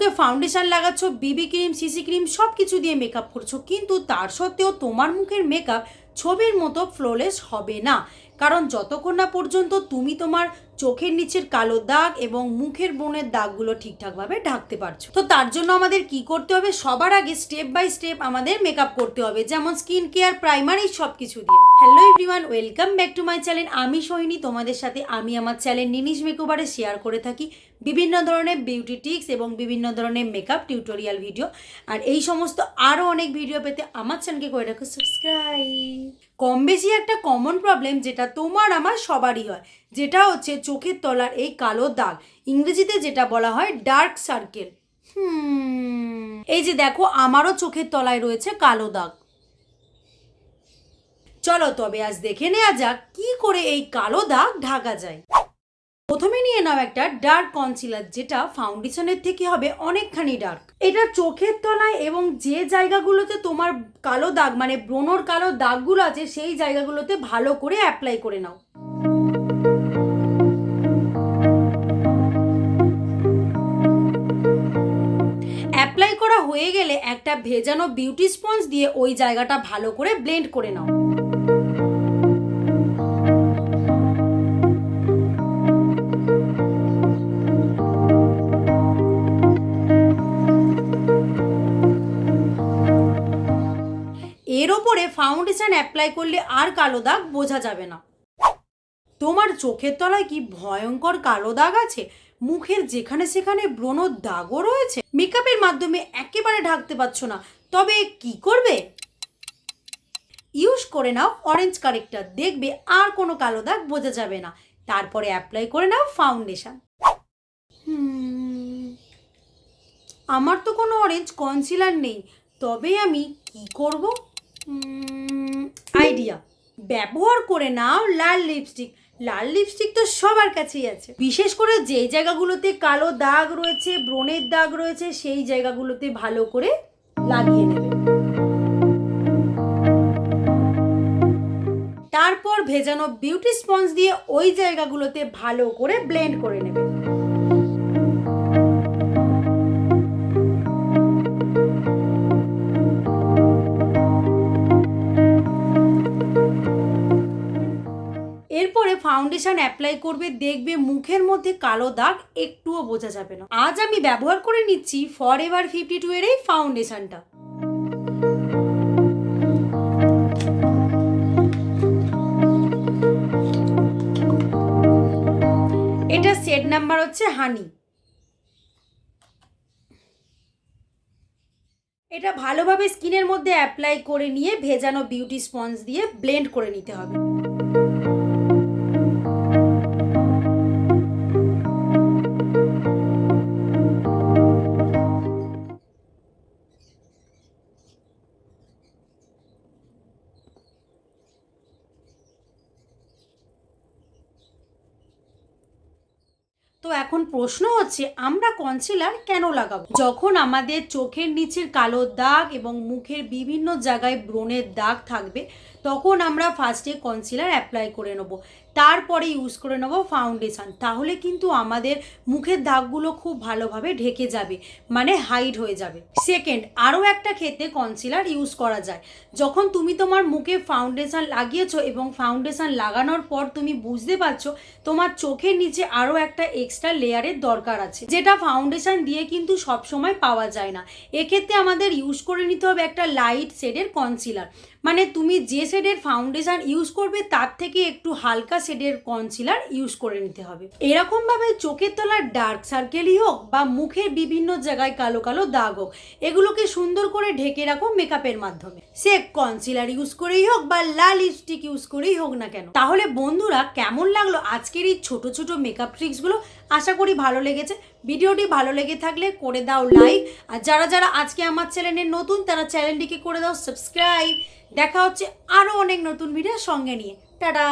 মুখে ফাউন্ডেশন লাগাচ্ছ বিবি cream CC cream সব কিছু দিয়ে মেকআপ করছ। কিন্তু তার সত্ত্বেও তোমার মুখের মেকআপ ছবির মতো ফ্লোলেস হবে না। কারণ যতক্ষণ না পর্যন্ত তুমি তোমার চোখের নিচের কালো দাগ এবং মুখের ব্রণের দাগগুলো ঠিকঠাকভাবে ঢাকতে পারছ। তো তার জন্য আমাদের কি করতে হবে? সবার আগে স্টেপ বাই স্টেপ আমাদের মেকআপ করতে হবে, যেমন স্কিন কেয়ার প্রাইমার এই সব কিছু দিয়ে। Hello everyone welcome back to my channel আমি সোহিনী, তোমাদের সাথে আমি আমার চ্যানেল নিনিশ মেকওভারে শেয়ার করে থাকি বিভিন্ন ধরনের বিউটি টিক্স এবং বিভিন্ন ধরনের মেকআপ টিউটোরিয়াল ভিডিও আর এই সমস্ত আরও অনেক ভিডিও পেতে আমার চ্যানেলকে করে রাখো সাবস্ক্রাইব কম বেশি একটা কমন প্রবলেম যেটা তোমার আমার সবারই হয়। যেটা হচ্ছে চোখের তলার এই কালো দাগ। ইংরেজিতে যেটা বলা হয় ডার্ক সার্কেল। হুম। এই যে দেখো, আমারও চোখের তলায় রয়েছে কালো দাগ। চলো তবে আজ দেখে নেওয়া যাক কি করে এই কালো দাগ ঢাকা যায়। প্রথমে নিয়ে নাও একটা ডার্ক কনসিলার যেটা ফাউন্ডেশনের থেকে হবে অনেকখানি ডার্ক এটা চোখের তলায় এবং যে জায়গাগুলোতে তোমার কালো দাগ মানে ব্রণর কালো দাগগুলো আছে, সেই জায়গাগুলোতে ভালো করে অ্যাপ্লাই করে নাও। অ্যাপ্লাই করা হয়ে গেলে একটা ভেজানো বিউটি স্পঞ্জ দিয়ে ওই জায়গাটা ভালো করে ব্লেন্ড করে নাও। ওপরে ফাউন্ডেশন অ্যাপ্লাই করলে আর কালো দাগ বোঝা যাবে না। তোমার চোখের তলায় কি ভয়ঙ্কর কালো দাগ আছে? মুখের যেখানে সেখানে ব্রণর দাগও রয়েছে। মেকআপের মাধ্যমে একেবারে ঢাকতে পারছ না। তবে কি করবে? ইউজ করে নাও অরেঞ্জ কারেক্টার দেখবে আর কোনো কালো দাগ বোঝা যাবে না। তারপরে অ্যাপ্লাই করে নাও ফাউন্ডেশন আমার তো কোনো অরেঞ্জ কনসিলার নেই। তবে আমি কি করব? আইডিয়া ব্যবহার করে নাও লাল লিপস্টিক লাল লিপস্টিক তো সবার কাছেই আছে। বিশেষ করে যেই জায়গাগুলোতে কালো দাগ রয়েছে, ব্রণের দাগ রয়েছে, সেই জায়গাগুলোতে ভালো করে লাগিয়ে নেবে। তারপর ভেজানো বিউটি স্পঞ্জ দিয়ে ওই জায়গাগুলোতে ভালো করে ব্লেন্ড করে নেবে। এরপরে ফাউন্ডেশন অ্যাপ্লাই করবে, দেখবে মুখের মধ্যে কালো দাগ একটুও বোঝা যাবে না। আজ আমি ব্যবহার করে নিচ্ছি ফর এভার ফিফটি টু এর এই ফাউন্ডেশনটা এটা সেট নাম্বার হচ্ছে হানি এটা ভালোভাবে স্কিনের মধ্যে অ্যাপ্লাই করে নিয়ে ভেজানো বিউটি স্পঞ্জ দিয়ে ব্লেন্ড করে নিতে হবে। তো এখন প্রশ্ন হচ্ছে, আমরা কনসিলার কেন লাগাবো? যখন আমাদের চোখের নিচের কালো দাগ এবং মুখের বিভিন্ন জায়গায় ব্রণের দাগ থাকবে তখন আমরা ফার্স্টে কনসিলার অ্যাপ্লাই করে নেব। তারপরে ইউজ করে নেব ফাউন্ডেশন তাহলে কিন্তু আমাদের মুখের দাগগুলো খুব ভালোভাবে ঢেকে যাবে মানে হাইড হয়ে যাবে। সেকেন্ড আরও একটা ক্ষেত্রে কনসিলার ইউজ করা যায়। যখন তুমি তোমার মুখে ফাউন্ডেশন লাগিয়েছো এবং ফাউন্ডেশন লাগানোর পর তুমি বুঝতে পারছ তোমার চোখের নিচে আরও একটা এক্সট্রা লেয়ারের দরকার আছে, যেটা ফাউন্ডেশন দিয়ে কিন্তু সবসময় পাওয়া যায় না। এক্ষেত্রে আমাদের ইউজ করে নিতে হবে একটা লাইট শেডের কনসিলার মানে তুমি যে শেডের ফাউন্ডেশন ইউজ করবে, তার থেকে একটু হালকা শেডের কনসিলার ইউজ করে নিতে হবে। এরকমভাবে চোখের তলার ডার্ক সার্কেলই হোক বা মুখের বিভিন্ন জায়গায় কালো কালো দাগ হোক, এগুলোকে সুন্দর করে ঢেকে রাখো মেকআপের মাধ্যমে। সে কনসিলার ইউজ করেই হোক বা লাল লিপস্টিক ইউজ করেই হোক না কেন। তাহলে বন্ধুরা, কেমন লাগল আজকের এই ছোট ছোট মেকআপ ট্রিক্সগুলো আশা করি ভালো লেগেছে। ভিডিওটি ভালো লেগে থাকলে করে দাও লাইক। আর যারা যারা আজকে আমার চ্যানেলে নতুন, তারা চ্যানেলটিকে করে দাও সাবস্ক্রাইব। দেখা হচ্ছে আরও অনেক নতুন ভিডিও সঙ্গে নিয়ে। টাটা!